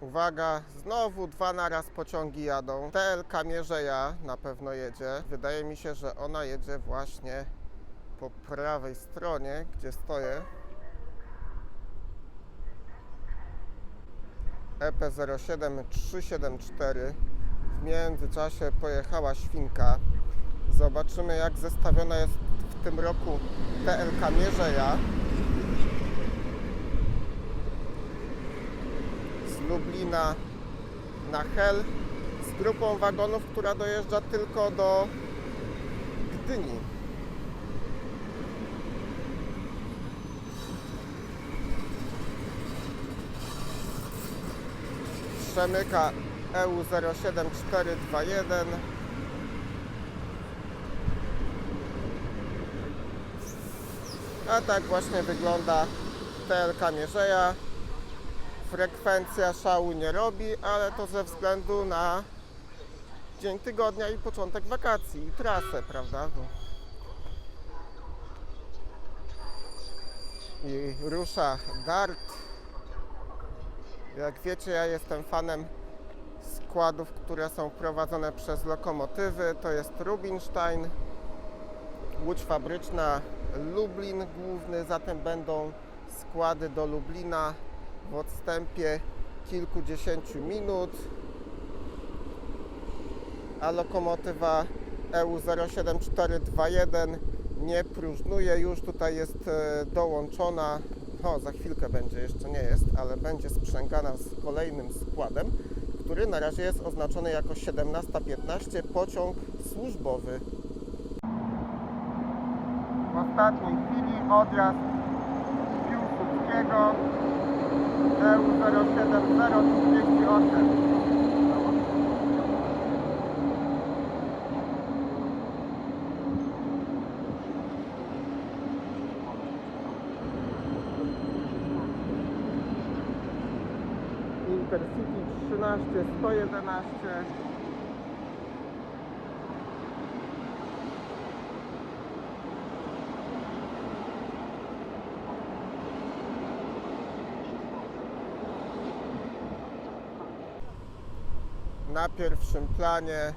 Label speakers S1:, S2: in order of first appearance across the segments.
S1: Uwaga, znowu dwa naraz pociągi jadą. TLK Mierzeja na pewno jedzie. Wydaje mi się, że ona jedzie właśnie po prawej stronie, gdzie stoję. E EP07374. W międzyczasie pojechała świnka. Zobaczymy, jak zestawiona jest w tym roku TLK Mierzeja. z Lublina na Hel z grupą wagonów, która dojeżdża tylko do Gdyni. Przemyka E EU 07421 A tak właśnie wygląda TLK Mierzeja frekwencja szału nie robi, ale to ze względu na dzień tygodnia i początek wakacji i trasę, prawda? Bo... I rusza Dart. Jak wiecie, ja jestem fanem składów, które są prowadzone przez lokomotywy. To jest Rubinstein, Łódź Fabryczna Lublin główny, zatem będą składy do Lublina w odstępie kilkudziesięciu minut, a lokomotywa E EU 07421 nie próżnuje, już tutaj jest e, dołączona, no za chwilkę będzie, jeszcze nie jest, ale będzie sprzęgana z kolejnym składem, który na razie jest oznaczony jako 17.15 pociąg służbowy. W ostatniej chwili odjazd Piłsudskiego E EU 07038. Intercity 13 111 na pierwszym planie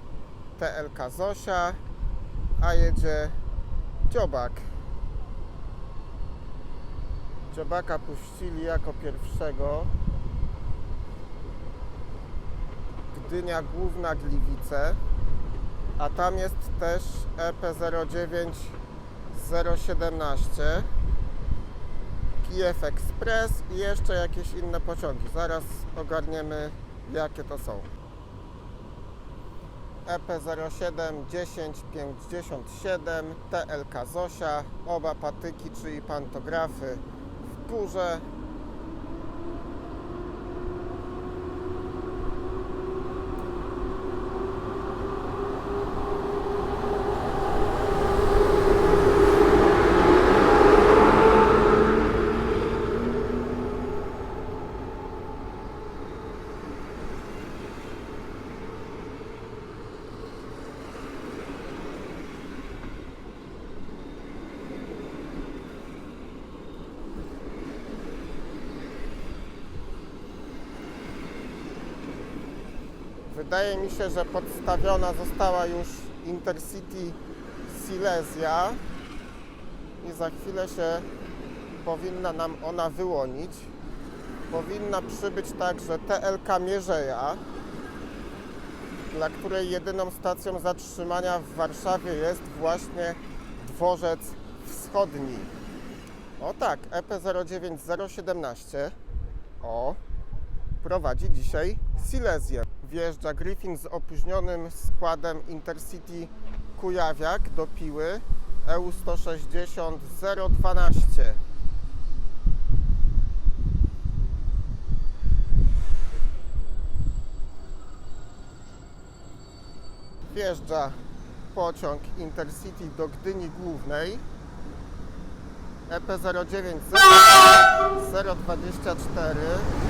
S1: TLK Zosia, a jedzie Dziobak. Dziobaka puścili jako pierwszego. Gdynia Główna Gliwice, a tam jest też E EP09 017 Kijów Express i jeszcze jakieś inne pociągi. Zaraz ogarniemy jakie to są. E EP07 1057 TLK Zosia, oba patyki, czyli pantografy w górze. Wydaje mi się, że podstawiona została już Intercity Silesia i za chwilę się powinna nam ona wyłonić. Powinna przybyć także TLK Mierzeja, dla której jedyną stacją zatrzymania w Warszawie jest właśnie dworzec wschodni. O tak, E EP09017. O, prowadzi dzisiaj Silesię. Wjeżdża Griffin z opóźnionym składem Intercity Kujawiak do Piły EU 160 012. Wjeżdża pociąg Intercity do Gdyni Głównej E EP09 024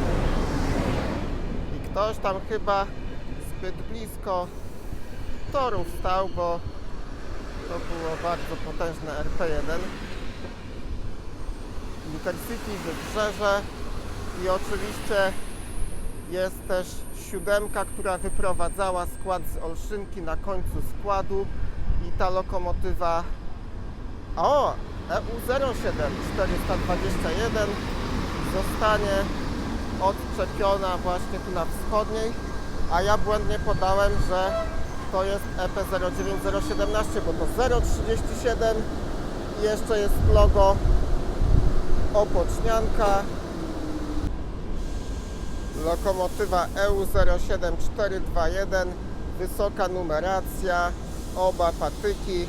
S1: i ktoś tam chyba zbyt blisko toru stał, bo to było bardzo potężne RP1 Intercity Wybrzeże i oczywiście Jest też siódemka, która wyprowadzała skład z Olszynki na końcu składu i ta lokomotywa o, E EU07 421 zostanie odczepiona właśnie tu na wschodniej, a ja błędnie podałem, że to jest E EP09017, bo to 037 i jeszcze jest logo Opocznianka. Lokomotywa E EU07421, wysoka numeracja, oba patyki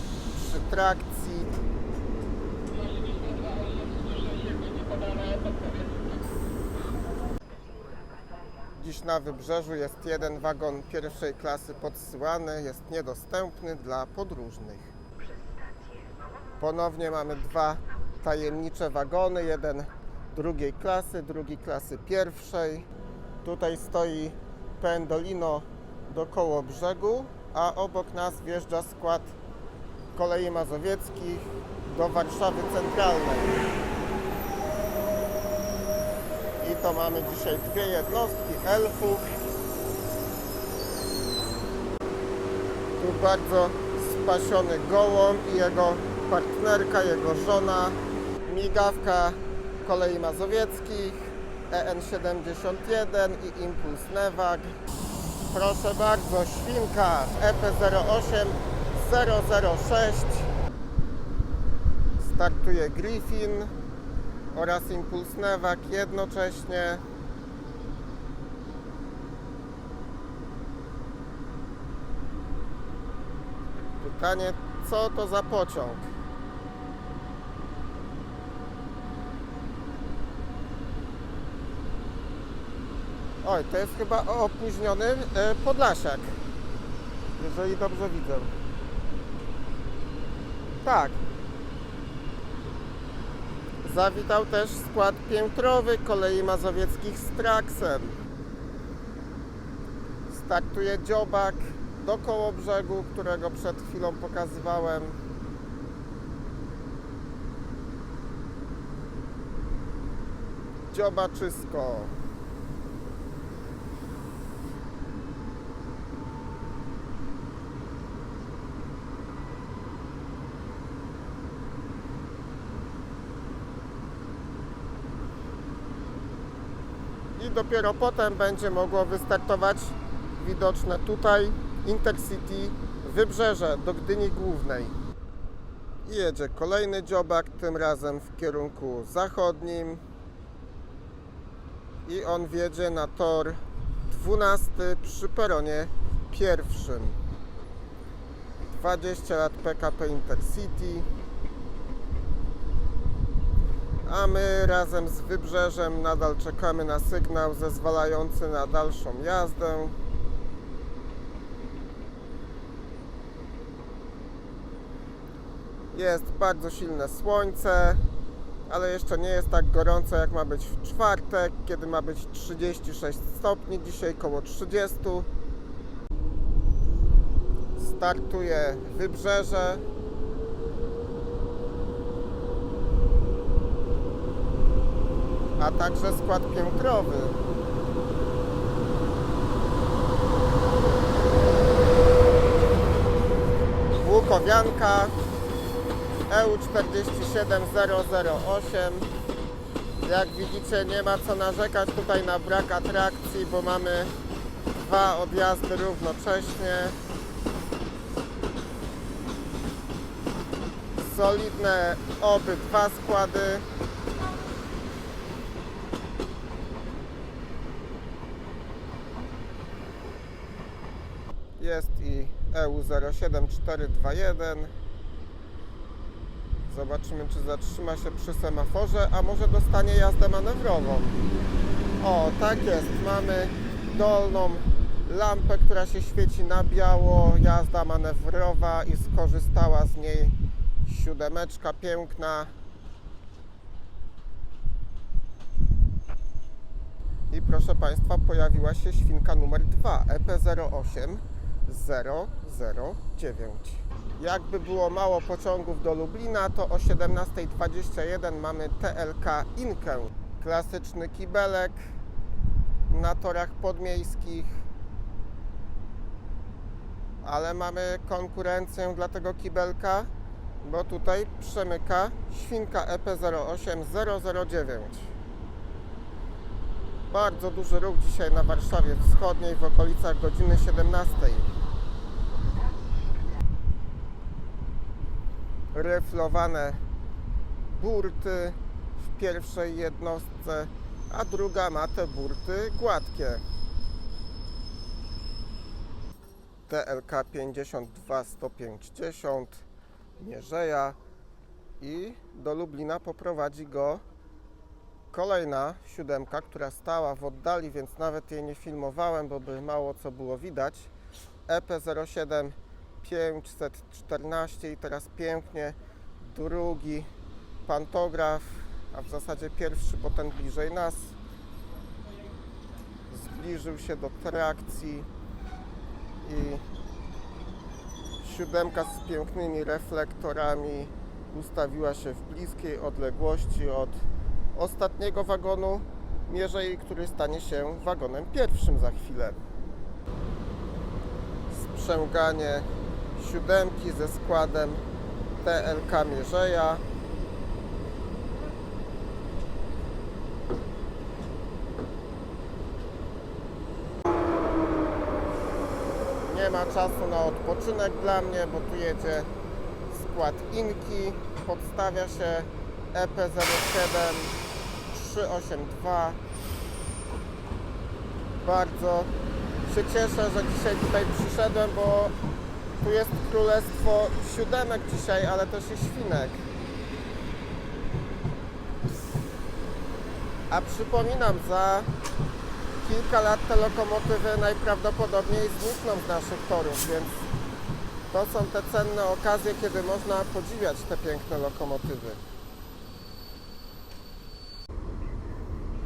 S1: przy. Dziś na wybrzeżu jest jeden wagon pierwszej klasy podsyłany, jest niedostępny dla podróżnych. Ponownie mamy dwa tajemnicze wagony, jeden drugiej klasy, drugi klasy pierwszej. Tutaj stoi Pendolino do brzegu, a obok nas wjeżdża skład kolei mazowieckich do Warszawy Centralnej. I to mamy dzisiaj dwie jednostki elfów. Tu bardzo spasiony gołąb i jego partnerka, jego żona. Migawka kolei mazowieckich, EN71 i Impuls Newag. Proszę bardzo, świnka E EP08 006. Startuje Griffin oraz Impuls Newak jednocześnie. Pytanie, co to za pociąg? Oj, to jest chyba opóźniony e, Podlasiak, jeżeli dobrze widzę. Tak, Zawitał też skład piętrowy kolei mazowieckich z Traksem. Startuje dziobak do koło brzegu, którego przed chwilą pokazywałem. Dziobaczysko. I dopiero potem będzie mogło wystartować widoczne tutaj Intercity Wybrzeże do Gdyni Głównej. Jedzie kolejny dziobak, tym razem w kierunku zachodnim i on wjedzie na tor 12 przy peronie pierwszym. 20 lat PKP Intercity a my razem z wybrzeżem nadal czekamy na sygnał zezwalający na dalszą jazdę. Jest bardzo silne słońce, ale jeszcze nie jest tak gorąco jak ma być w czwartek, kiedy ma być 36 stopni, dzisiaj koło 30. Startuje wybrzeże, a także skład piętrowy. Łukowianka E EU47008 Jak widzicie nie ma co narzekać tutaj na brak atrakcji, bo mamy dwa odjazdy równocześnie. Solidne obydwa składy. 07421 Zobaczymy, czy zatrzyma się przy semaforze, a może dostanie jazdę manewrową. O, tak jest. Mamy dolną lampę, która się świeci na biało, jazda manewrowa i skorzystała z niej siódemeczka piękna. I proszę Państwa, pojawiła się świnka numer 2 EP08. 009. Jakby było mało pociągów do Lublina, to o 17.21 mamy TLK Inkę. Klasyczny kibelek, na torach podmiejskich. Ale mamy konkurencję dla tego kibelka, bo tutaj przemyka świnka E EP08009. Bardzo duży ruch dzisiaj na Warszawie Wschodniej w okolicach godziny 17. Ryflowane burty w pierwszej jednostce, a druga ma te burty gładkie. TLK 52 150 Mierzeja i do Lublina poprowadzi go kolejna siódemka, która stała w oddali, więc nawet jej nie filmowałem, bo by mało co było widać. E EP07 514 i teraz pięknie drugi pantograf, a w zasadzie pierwszy, bo ten bliżej nas zbliżył się do trakcji i siódemka z pięknymi reflektorami ustawiła się w bliskiej odległości od ostatniego wagonu Mierzei, który stanie się wagonem pierwszym za chwilę. Sprzęganie siódemki ze składem TLK Mierzeja. Nie ma czasu na odpoczynek dla mnie, bo tu jedzie skład Inki. Podstawia się E EP07 382. Bardzo się cieszę, że dzisiaj tutaj przyszedłem, bo tu jest królestwo siódemek dzisiaj, ale też i świnek. A przypominam, za kilka lat te lokomotywy najprawdopodobniej znikną z naszych torów, więc to są te cenne okazje, kiedy można podziwiać te piękne lokomotywy.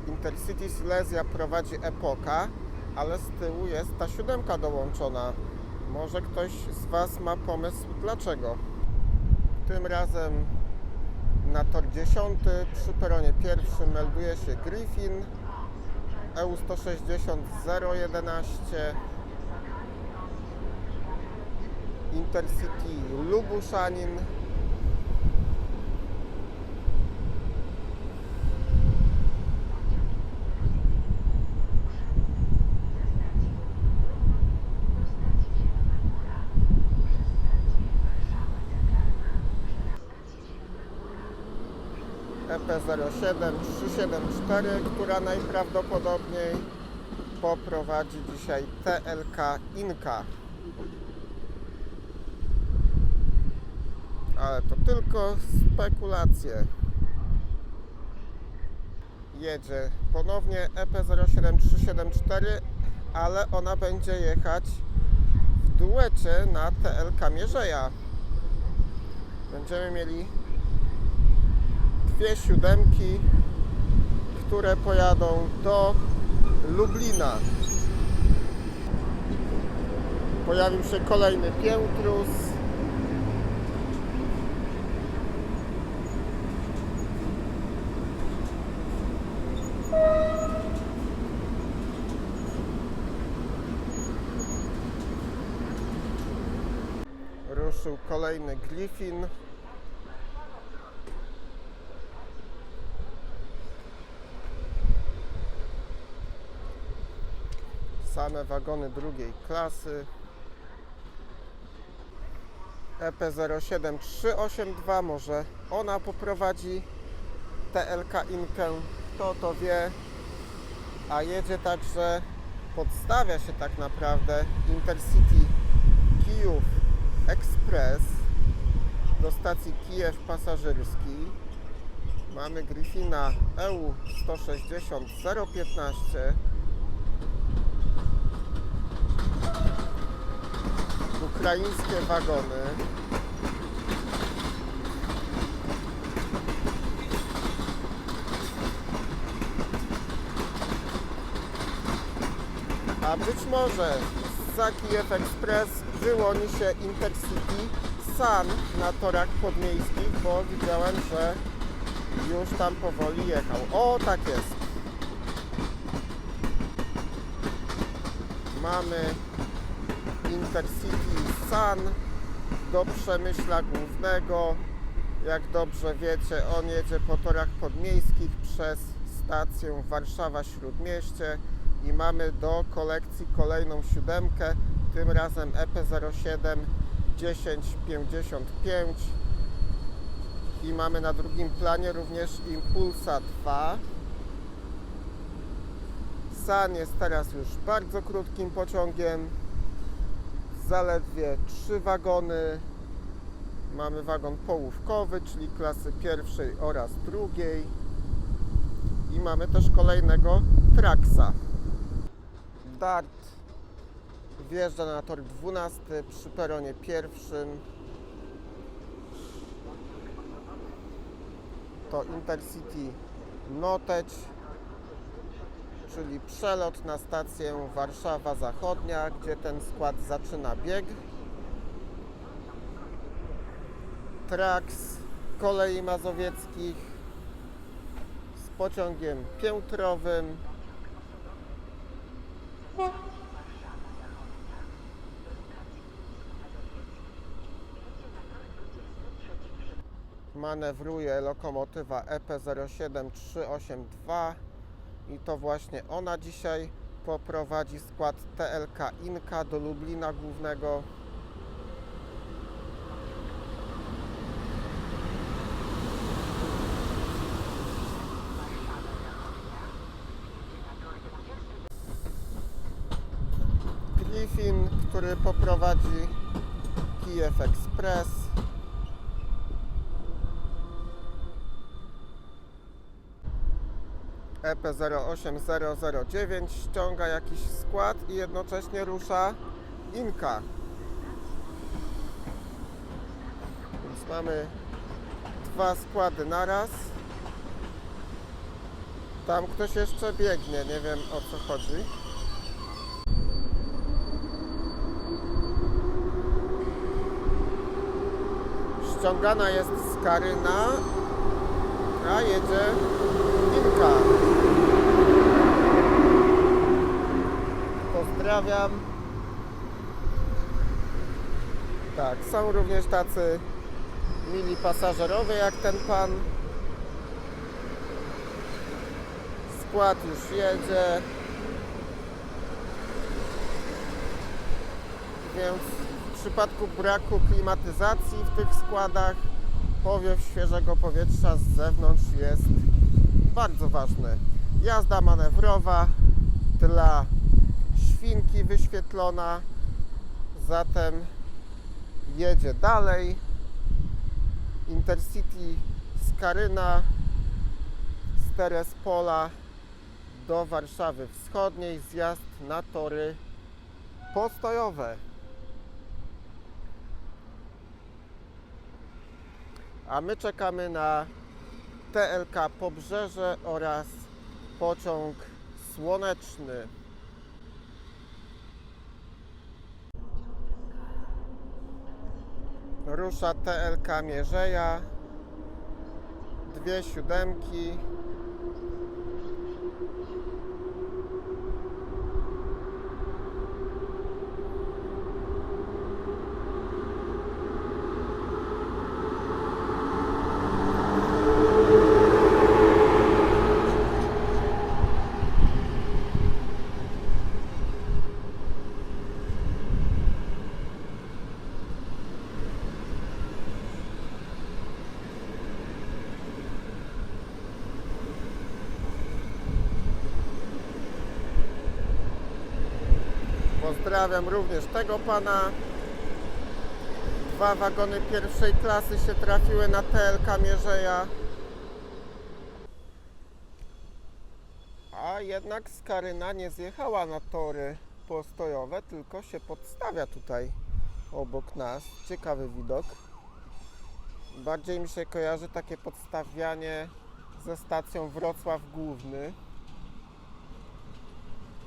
S1: Intercity Silesia prowadzi Epoka, ale z tyłu jest ta siódemka dołączona. Może ktoś z Was ma pomysł dlaczego? Tym razem na tor 10 przy peronie pierwszym melduje się Griffin. EU 160 011 Intercity Lubuszanin E EP07 374, która najprawdopodobniej poprowadzi dzisiaj TLK Inka. Ale to tylko spekulacje. Jedzie ponownie E EP07374, ale ona będzie jechać w duecie na TLK Mierzeja. Będziemy mieli dwie siódemki, które pojadą do Lublina. Pojawił się kolejny piętrus. Ruszył kolejny Griffin. Same wagony drugiej klasy. E EP07382 może ona poprowadzi TLK Inkę, kto to wie, a jedzie także, podstawia się tak naprawdę Intercity Kijów Express do stacji Kijew Pasażerski. Mamy Griffina E EU 160 015 ukraińskie wagony. A być może za Kijów Express wyłoni się Intercity Sun na torach podmiejskich, bo widziałem, że już tam powoli jechał. O, tak jest. mamy Intercity Sun do Przemyśla Głównego. Jak dobrze wiecie, on jedzie po torach podmiejskich przez stację Warszawa Śródmieście i mamy do kolekcji kolejną siódemkę, tym razem E EP07 1055 i mamy na drugim planie również Impulsa 2. San jest teraz już bardzo krótkim pociągiem, zaledwie trzy wagony. Mamy wagon połówkowy, czyli klasy pierwszej oraz drugiej. I mamy też kolejnego Traxa. Dart wjeżdża na tor 12 przy peronie pierwszym. To Intercity Noteć, czyli przelot na stację Warszawa Zachodnia, gdzie ten skład zaczyna bieg. Trax kolei mazowieckich z pociągiem piętrowym. Manewruje lokomotywa E EP07382 i to właśnie ona dzisiaj poprowadzi skład TLK Inka do Lublina Głównego. Griffin, który poprowadzi Kijew Express. EP08009 ściąga jakiś skład i jednocześnie rusza Inka. Więc mamy dwa składy naraz. Tam ktoś jeszcze biegnie, nie wiem o co chodzi. Ściągana jest Skaryna, a jedzie Inka. Pozdrawiam. Tak, są również tacy mili pasażerowie jak ten pan. Skład już jedzie. Więc w przypadku braku klimatyzacji w tych składach powiew świeżego powietrza z zewnątrz jest bardzo ważny. Jazda manewrowa dla świnki wyświetlona, zatem jedzie dalej. Intercity z Karyna z Terespola do Warszawy Wschodniej, zjazd na tory postojowe. A my czekamy na TLK Pobrzeże oraz pociąg słoneczny. Rusza TLK Mierzeja. Dwie siódemki. Pozdrawiam również tego pana. Dwa wagony pierwszej klasy się trafiły na TLK Mierzeja. A jednak Skaryna nie zjechała na tory postojowe, tylko się podstawia tutaj obok nas. Ciekawy widok. Bardziej mi się kojarzy takie podstawianie ze stacją Wrocław Główny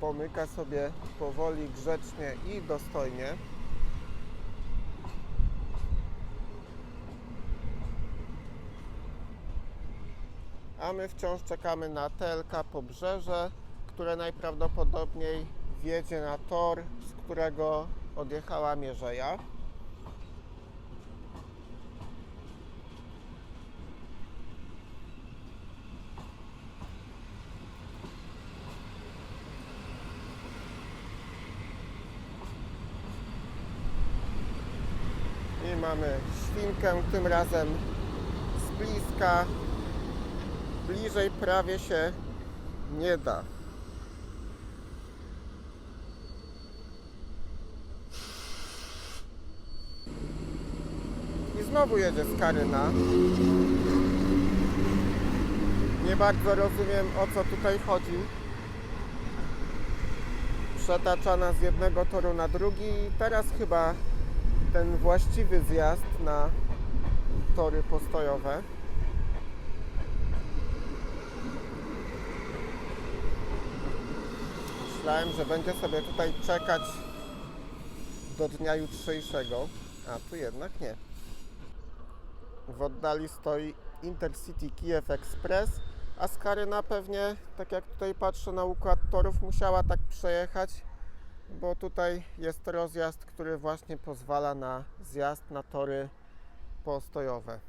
S1: pomyka sobie powoli, grzecznie i dostojnie. A my wciąż czekamy na TLK Pobrzeże, które najprawdopodobniej wjedzie na tor, z którego odjechała Mierzeja. I mamy świnkę, tym razem z bliska. Bliżej prawie się nie da. I znowu jedzie Skaryna. Nie bardzo rozumiem o co tutaj chodzi. Przetaczana z jednego toru na drugi teraz chyba ten właściwy zjazd na tory postojowe. Myślałem, że będzie sobie tutaj czekać do dnia jutrzejszego, a tu jednak nie. W oddali stoi Intercity Kiev Express, a Skaryna pewnie, tak jak tutaj patrzę na układ torów, musiała tak przejechać, bo tutaj jest rozjazd, który właśnie pozwala na zjazd na tory postojowe.